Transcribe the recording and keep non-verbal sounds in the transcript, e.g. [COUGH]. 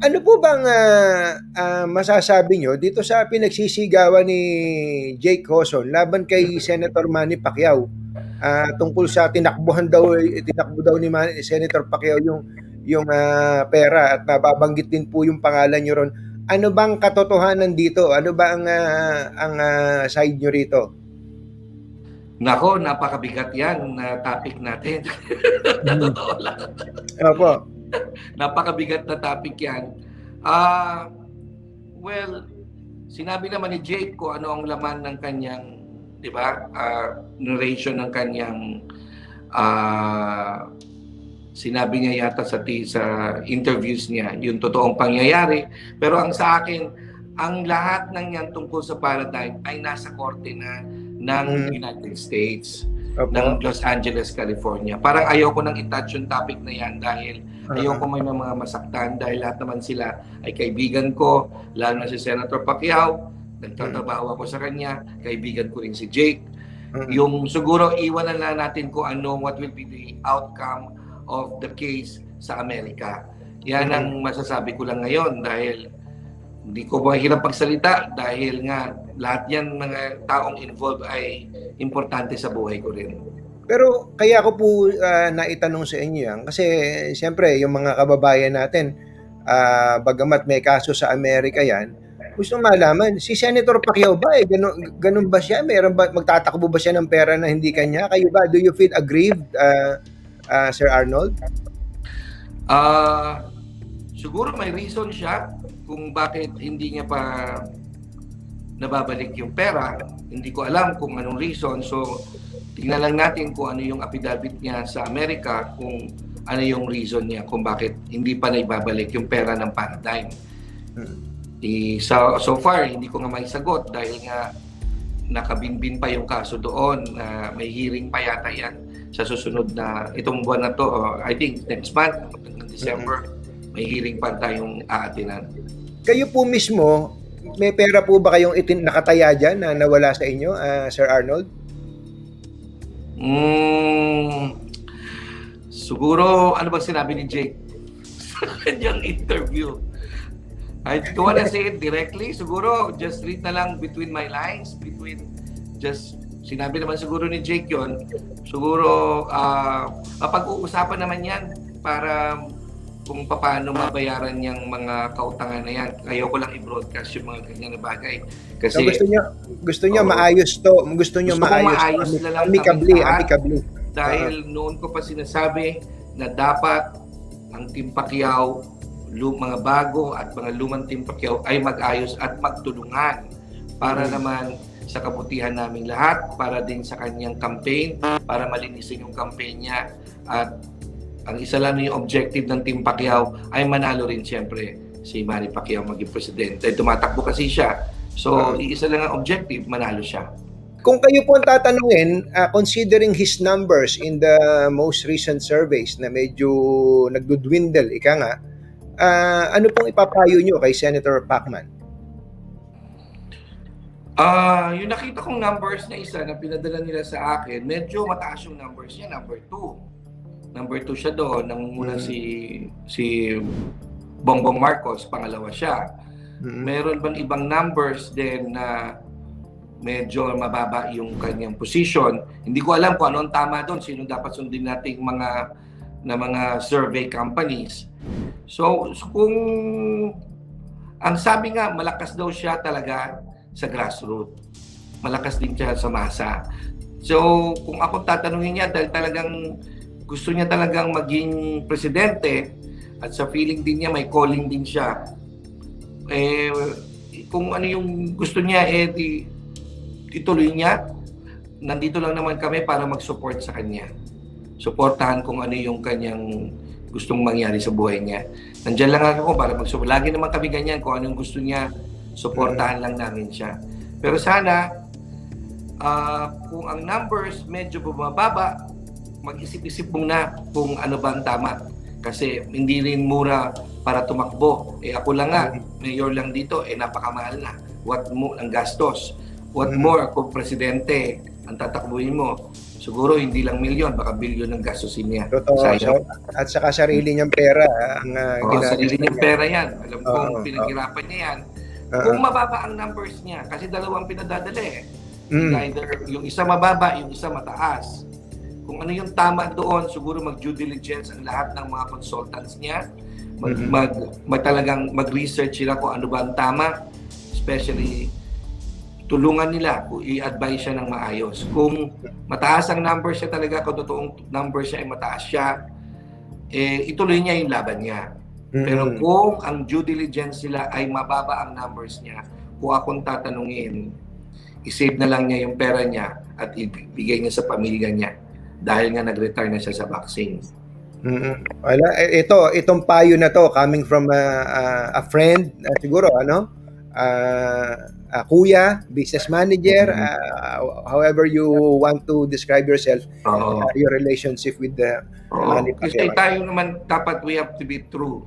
Ano po bang ah, ah, masasabi nyo dito sa pinagsisigawan ni Jake Hoson laban kay Senator Manny Pacquiao Ah, tungkol sa tinakbuhan daw tinakbo daw ni Man- Senator Pacquiao yung yung ah, pera at nababanggit din po yung pangalan niyo ron. Ano bang katotohanan dito? Ano ba ang ah, ang ah, side niyo rito? Nako, napakabigat yan na topic natin. [LAUGHS] Totoo lang. Opo. Napakabigat na topic yan. Ah, well, sinabi naman ni Jake kung ano ang laman ng kanyang, 'di ba? ah, narration ng kanyang ah, sinabi niya yata sa ti- sa interviews niya yung totoong pangyayari. Pero ang sa akin, ang lahat ng yan tungkol sa paradigm ay nasa korte na ng Mm. United States Opo. ng Los Angeles, California. Parang ayoko nang i-touch yung topic na yan dahil ayoko may mga masaktan dahil lahat naman sila ay kaibigan ko, lalo na si Senator Pacquiao, nagtatrabaho ako sa kanya, kaibigan ko rin si Jake. Mm. Yung siguro iwan na lang natin kung ano, what will be the outcome of the case sa Amerika. Yan ang masasabi ko lang ngayon dahil hindi ko mahirap pagsalita dahil nga lahat yan mga taong involved ay importante sa buhay ko rin. Pero kaya ko po ah, naitanong sa inyo yan. Kasi siyempre yung mga kababayan natin ah, bagamat may kaso sa Amerika yan gusto malaman si Senator Pacquiao ba eh ganun, ganun ba siya? Meron ba magtatakbo ba siya ng pera na hindi kanya? Kayo ba do you feel aggrieved ah, ah, Sir Arnold? Ah, siguro may reason siya kung bakit hindi niya pa nababalik yung pera. Hindi ko alam kung anong reason. So, tingnan lang natin kung ano yung affidavit niya sa Amerika, kung ano yung reason niya kung bakit hindi pa naibabalik yung pera ng paradigm. Hmm. Di, so, so far, hindi ko nga may sagot dahil nga nakabinbin pa yung kaso doon na may hearing pa yata yan sa susunod na itong buwan na to, or I think next month, December, may hearing pa tayong aatinan. kayo po mismo may pera po ba kayong itin nakataya diyan na nawala sa inyo ah, Sir Arnold Mm, siguro, ano ba sinabi ni Jake sa [LAUGHS] kanyang interview? I don't wanna say it directly. Siguro, just read na lang between my lines, between just sinabi naman siguro ni Jake yon siguro ah mapag-uusapan naman yan para kung paano mabayaran yung mga kautangan na yan. Ayoko lang i-broadcast yung mga ganyan na bagay. so Kasi gusto niyo gusto niyo Oo. maayos to gusto niyo Gusto maayos, maayos to. na lang amicably amicably dahil noon ko pa sinasabi na dapat ang Team Pacquiao, mga bago at mga lumang Team Pacquiao ay mag-ayos at magtulungan para Mm. naman sa kabutihan naming lahat, para din sa kanyang campaign, para malinisin yung campaign niya at ang isa lang yung objective ng Team Pacquiao ay manalo rin siyempre si Manny Pacquiao maging presidente. Tumatakbo kasi siya. So, Mm. isa lang ang objective, manalo siya. Kung kayo po ang tatanungin, ah, considering his numbers in the most recent surveys na medyo nagdudwindle, ika nga, ah, ano pong ipapayo nyo kay Senator Pacman? Ah, yung nakita kong numbers na isa na pinadala nila sa akin, medyo mataas yung numbers niya, number 2. Number 2 siya doon, nangunguna Mm. si si Bongbong Marcos, pangalawa siya. Mm. Meron bang ibang numbers din na medyo mababa yung kanyang position? Hindi ko alam kung ano ang tama doon, sino dapat sundin nating mga na mga survey companies. So, so kung ang sabi nga malakas daw siya talaga sa grassroots. Malakas din siya sa masa. So, kung ako tatanungin niya dahil talagang gusto niya talagang maging presidente at sa feeling din niya may calling din siya. Eh kung ano yung gusto niya eh di ituloy niya. Nandito lang naman kami para mag-support sa kanya. Suportahan kung ano yung kanyang gustong mangyari sa buhay niya. Nandiyan lang ako para mag-support. Lagi naman kami ganyan kung anong gusto niya suportahan lang namin siya. Pero sana, ah, kung ang numbers medyo bumababa, mag-isip-isip muna kung ano ba ang tama. Kasi hindi rin mura para tumakbo. Eh ako lang nga, mayor lang dito, eh napakamahal na. What mo ang gastos? What Mhm. more kung presidente ang tatakbuhin mo? siguro hindi lang milyon, baka bilyon ang gastusin niya. Totoo. Sayang. So, at saka sarili niyang pera ang uh, Oo, sarili niyang niya. pera yan. Alam ko, Oo, pinaghirapan niya yan. Oo. Kung mababa ang numbers niya, kasi dalawang pinadadala eh. Mm. Either yung isa mababa, yung isa mataas. Kung ano yung tama doon, siguro mag-due diligence ang lahat ng mga consultants niya. Mag, Mhm. mag, mag talagang mag-research sila kung ano ba ang tama. Especially, tulungan nila kung i-advise siya ng maayos. Kung mataas ang number siya talaga, kung totoong number siya ay mataas siya, eh, ituloy niya yung laban niya. Mm. Pero kung ang due diligence nila ay mababa ang numbers niya, kung akong tatanungin, isave na lang niya yung pera niya at ibigay niya sa pamilya niya dahil nga nag-retire na siya sa vaccine. Mm. Wala, eh, ito, itong payo na to coming from a, a, a friend, uh, siguro, ano, uh, a kuya, business manager, Mhm. uh, however you want to describe yourself, uh, your relationship with the Oo. Manny Kasi tayo naman dapat we have to be true.